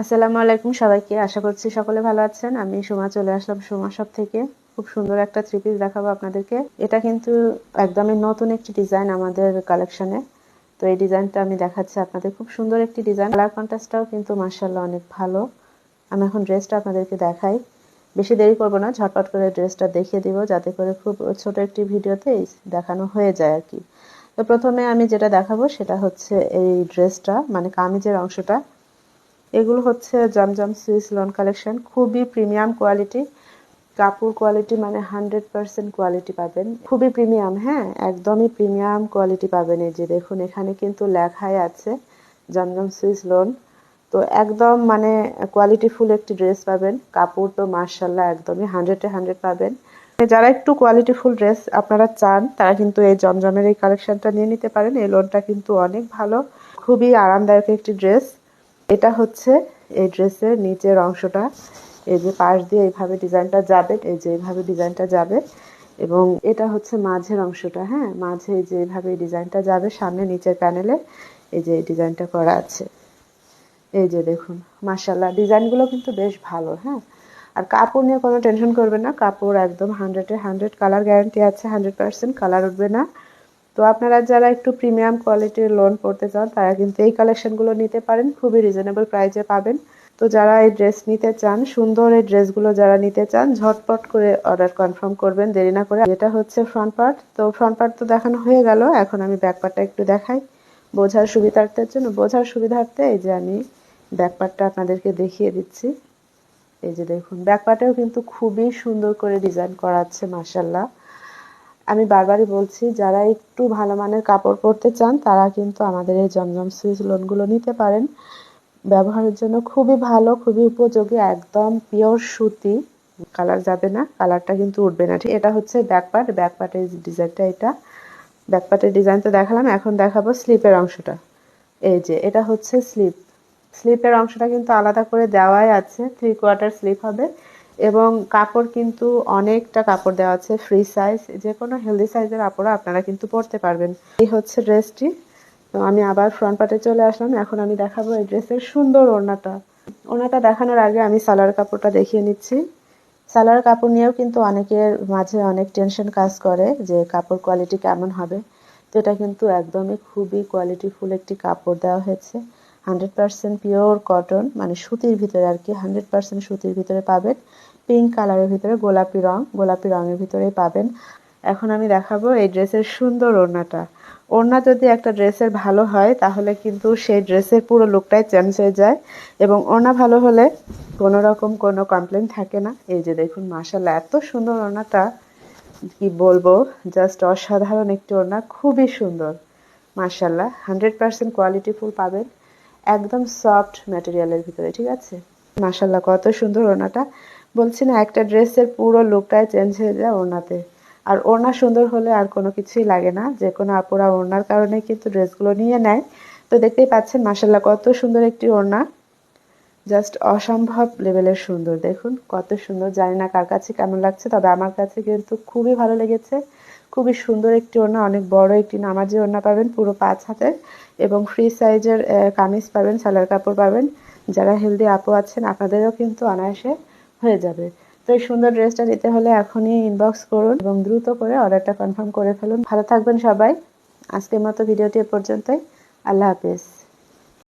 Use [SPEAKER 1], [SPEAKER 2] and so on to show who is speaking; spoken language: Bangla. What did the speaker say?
[SPEAKER 1] আসসালামু আলাইকুম সবাইকে। আশা করছি সকলে ভালো আছেন। আমি সোমা, চলে আসলাম সোমা সব থেকে। খুব সুন্দর একটা থ্রি পিস দেখাবো আপনাদেরকে। এটা কিন্তু একদমই নতুন একটি ডিজাইন আমাদের কালেকশনে তো এই ডিজাইনটা আমি দেখাচ্ছি আপনাদের। খুব সুন্দর একটি ডিজাইন কালার কন্ট্রাস্টটাও কিন্তু মার্শাল্লাহ অনেক ভালো। আমি এখন ড্রেসটা আপনাদেরকে দেখাই। বেশি দেরি করব না, ঝটপট করে ড্রেসটা দেখিয়ে দিব, যাতে করে খুব ছোট একটি ভিডিওতে দেখানো হয়ে যায় আর কি। তো প্রথমে আমি যেটা দেখাবো সেটা হচ্ছে এই ড্রেসটা মানে কামিজের অংশটা। এগুলো হচ্ছে জমজম সুইস লোন কালেকশন। খুবই প্রিমিয়াম কোয়ালিটি। কাপড় কোয়ালিটি মানে হান্ড্রেড পার্সেন্ট কোয়ালিটি পাবেন। খুবই প্রিমিয়াম হ্যাঁ? একদমই প্রিমিয়াম কোয়ালিটি পাবেন এই যে দেখুন, এখানে কিন্তু লেখাই আছে জমজম সুইস লোন। তো একদম মানে কোয়ালিটিফুল একটি ড্রেস পাবেন। কাপড় তো মার্শাল্লাহ একদমই হান্ড্রেডে হান্ড্রেড পাবেন। যারা একটু কোয়ালিটিফুল ড্রেস আপনারা চান, তারা কিন্তু এই জমজমের এই কালেকশনটা নিয়ে নিতে পারেন। এই লোনটা কিন্তু অনেক ভালো, খুবই আরামদায়ক একটি ড্রেস। এটা হচ্ছে এই ড্রেসের নিচের অংশটা। এই যে পাশ দিয়ে এইভাবে ডিজাইনটা যাবে, এই যে এইভাবে ডিজাইনটা যাবে এবং এটা হচ্ছে মাঝের অংশটা হ্যাঁ? মাঝে যে এইভাবে ডিজাইনটা যাবে, সামনে নিচের প্যানেলে এই যে ডিজাইনটা করা আছে। এই যে দেখুন মার্শাল্লাহ ডিজাইনগুলো কিন্তু বেশ ভালো হ্যাঁ? আর কাপড় নিয়ে কোনো টেনশন করবে না, কাপড় একদম হান্ড্রেডে হান্ড্রেড, কালার গ্যারান্টি আছে হান্ড্রেড পার্সেন্ট, কালার উঠবে না। তো আপনারা যারা একটু প্রিমিয়াম কোয়ালিটির লোন পড়তে চান, তারা কিন্তু এই কালেকশনগুলো নিতে পারেন, খুবই রিজনেবল প্রাইসে পাবেন। তো যারা এই ড্রেস নিতে চান, সুন্দর এই ড্রেসগুলো যারা নিতে চান, ঝটপট করে অর্ডার কনফার্ম করবেন, দেরি না করে। এটা হচ্ছে ফ্রন্ট পার্ট তো ফ্রন্ট পার্ট তো দেখানো হয়ে গেল, এখন আমি ব্যাক পার্টটা একটু দেখাই। বোঝার সুবিধার্থের জন্য, বোঝার সুবিধার্থে এই যে আমি ব্যাক পার্টটা আপনাদেরকে দেখিয়ে দিচ্ছি। এই যে দেখুন ব্যাক পার্টেও কিন্তু খুবই সুন্দর করে ডিজাইন করা আছে মাসাল্লাহ আমি বারবারই বলছি, যারা একটু ভালো মানের কাপড় পরতে চান, তারা কিন্তু আমাদের এই জমজম সুইচ লোনগুলো নিতে পারেন। ব্যবহারের জন্য খুবই ভালো, খুবই উপযোগী, একদম পিওর সুতি। কালার যাবে না, কালারটা কিন্তু উঠবে না। ঠিক, এটা হচ্ছে ব্যাক পার্ট ব্যাক পার্টের ডিজাইনটা এটা। ব্যাক পার্টের ডিজাইন তো দেখালাম, এখন দেখাবো স্লিপের অংশটা। এই যে, এটা হচ্ছে স্লিপ। স্লিপের অংশটা কিন্তু আলাদা করে দেওয়াই আছে থ্রি কোয়ার্টার স্লিপ হবে। এবং কাপড় কিন্তু অনেকটা কাপড় দেওয়া আছে ফ্রি সাইজ যে কোনো হেলদি সাইজের কাপড় আপনারা কিন্তু পরতে পারবেন। এই হচ্ছে ড্রেসটি তো আমি আবার ফ্রন্ট পার্টে চলে আসলাম। এখন আমি দেখাবো এই ড্রেসের সুন্দর ওড়নাটা। ওড়নাটা দেখানোর আগে আমি সালোয়ার কাপড়টা দেখিয়ে নিচ্ছি। সালার কাপড় নিয়েও কিন্তু অনেকের মাঝে অনেক টেনশন কাজ করে যে কাপড় কোয়ালিটি কেমন হবে। তো এটা কিন্তু একদমই খুবই কোয়ালিটিফুল একটি কাপড় দেওয়া হয়েছে। হান্ড্রেড পার্সেন্ট পিওর কটন মানে সুতির ভিতরে আর কি হান্ড্রেড পার্সেন্ট সুতির ভিতরে পাবেন। পিঙ্ক কালারের ভিতরে গোলাপি রং, গোলাপি রঙের ভিতরেই পাবেন। এখন আমি দেখাবো এই ড্রেসের সুন্দর ওড়নাটা। ওড়না যদি একটা ড্রেসের ভালো হয়, তাহলে কিন্তু সেই ড্রেসের পুরো লুকটাই চেঞ্জ হয়ে যায়। এবং ওড়না ভালো হলে কোনো রকম কোনো কমপ্লেন থাকে না। এই যে দেখুন মাসাল্লাহ এত সুন্দর ওড়নাটা। কি বলব জাস্ট অসাধারণ একটি ওড়না, খুবই সুন্দর। মাসাল্লাহ হান্ড্রেড পার্সেন্ট কোয়ালিটিফুল পাবেন। একদম সফট ম্যাটেরিয়ালের ভিতরে, ঠিক আছে? মাসাল্লাহ কত সুন্দর ওনাটা বলছি না, একটা ড্রেসের পুরো লুকটাই চেঞ্জ হয়ে যায় ওনাতে আর ওড়না সুন্দর হলে আর কোনো কিছুই লাগে না। যে কোনো আপুরা ওড়নার কারণে কিন্তু ড্রেসগুলো নিয়ে নেয়। তো দেখতেই পাচ্ছেন মাসাল্লাহ কত সুন্দর একটি ওড়না। জাস্ট অসম্ভব লেভেলের সুন্দর। দেখুন, কত সুন্দর। জানি না কার কাছে কেমন লাগছে, তবে আমার কাছে কিন্তু খুবই ভালো লেগেছে। খুবই সুন্দর একটি ওড়না, অনেক বড় একটি নামাজি ওড়না পাবেন পুরো পাঁচ হাতের এবং ফ্রি সাইজের কামিজ পাবেন সালার কাপড় পাবেন। যারা হেলদি আপু আছেন, আপনাদেরও কিন্তু অনায়াসে হয়ে যাবে। তো এই সুন্দর ড্রেসটা নিতে হলে এখনই ইনবক্স করুন এবং দ্রুত করে অর্ডারটা কনফার্ম করে ফেলুন। ভালো থাকবেন সবাই। আজকের মতো ভিডিওটি এ পর্যন্তই। আল্লাহ হাফিজ।